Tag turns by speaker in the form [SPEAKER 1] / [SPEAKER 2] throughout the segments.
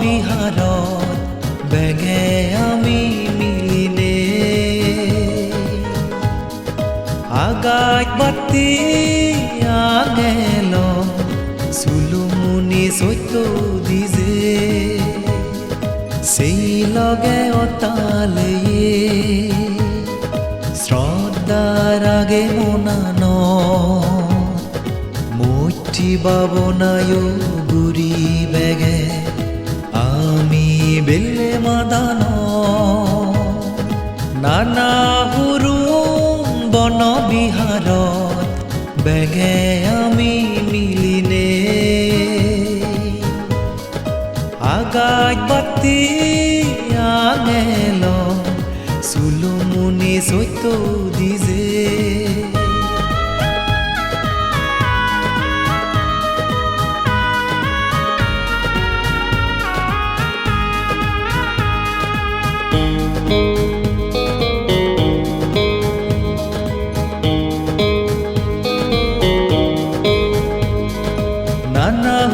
[SPEAKER 1] বিহাৰত বেগে আমি মিলিলে আগাইত বাতি আগেল চুলুমুনি চৈত দিজে। সেই লগে অতালে শ্রদ্ধার আগে মনান। মৈঠি বাবনায় গুৰি বেগে বেলে মাদান নানা হুৰুম বন বিহাৰত বেগে আমি মিলিনে আগাত বাতি আঙেল চুলুমুনি চৈত্য দিজে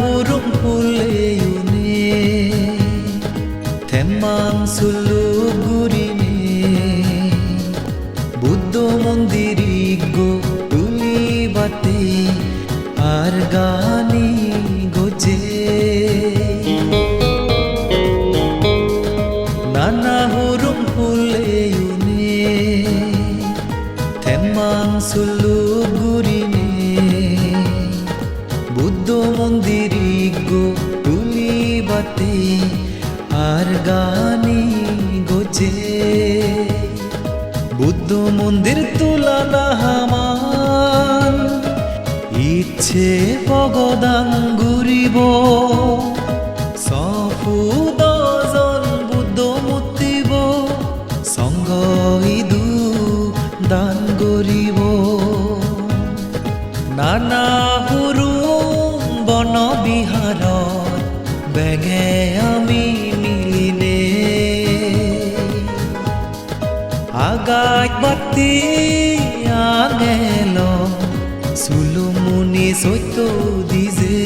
[SPEAKER 1] নানা হুৰুম ফুলেয়ুনে থেমাং সুলু গুরিনে বুদ্ধ মন্দিরি গো তুলি বাতে আর গানি গোজে নানা হুৰুম ফুলেয়ুনে থেমাং সুলু বাতে আর গানি গোজে বুদ্ধ মন্দির তুলানা হামান ইচ্ছে পগদান ঘুরিব সফু দজন বুদ্ধ মুতিব সঙ্গ ইদু দান গরিব নানা আমি মিলিনে। আগাত বাতি আঙেল চুলুমুনি চৈত্য দিজে।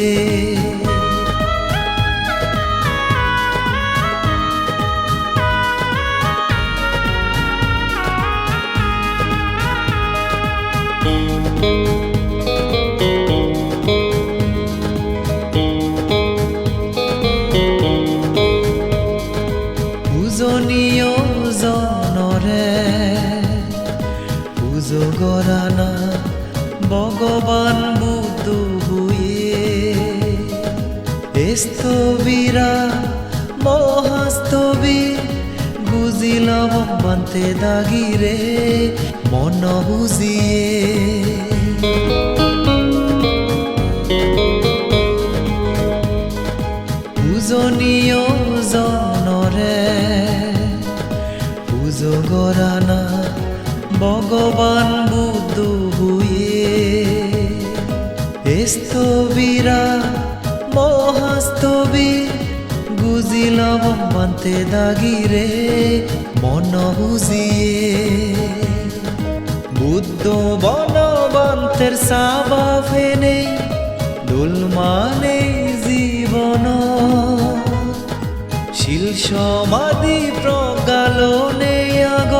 [SPEAKER 1] পূজনীয় ভগবান বুদ্ধ হয়ে স্থবিরা মহাস্তবি বুজিল বান্তে দাগিরে মন গরানা ভগবান স্থবিরা মহাস্তবি গুজিল বান্তে দাগিরে মন বুঝিয়ে। বুদ্ধ বনবন্তের সাবা ফেনে দুলমানে জীবন। শিল সমাধি প্রগালনে আগ,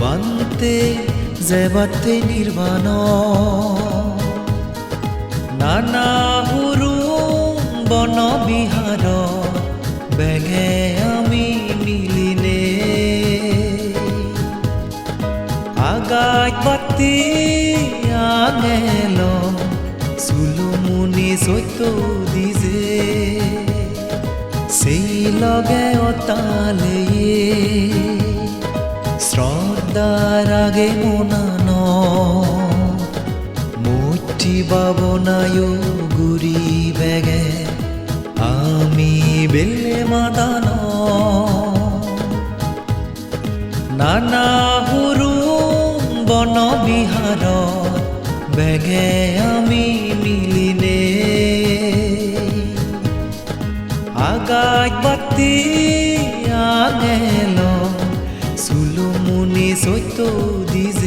[SPEAKER 1] বান্তে জেবাতে নির্বাণ। নানা হুৰুম বন বিহাৰত বেগে আমি মিলিনে। আগাত বাতি আঙেল চুলুমুনি চৈত্য দিজে। সেই লগে অতালে শ্রদ্ধার আগে মনান। বাবনায় গুরি বেগে আমি বেলে মাদান। নানা হুৰুম বন বিহাৰত বেগে আমি মিলিনে। আগাত বাতি আঙেল চুলুমুনি চৈত্য দিজে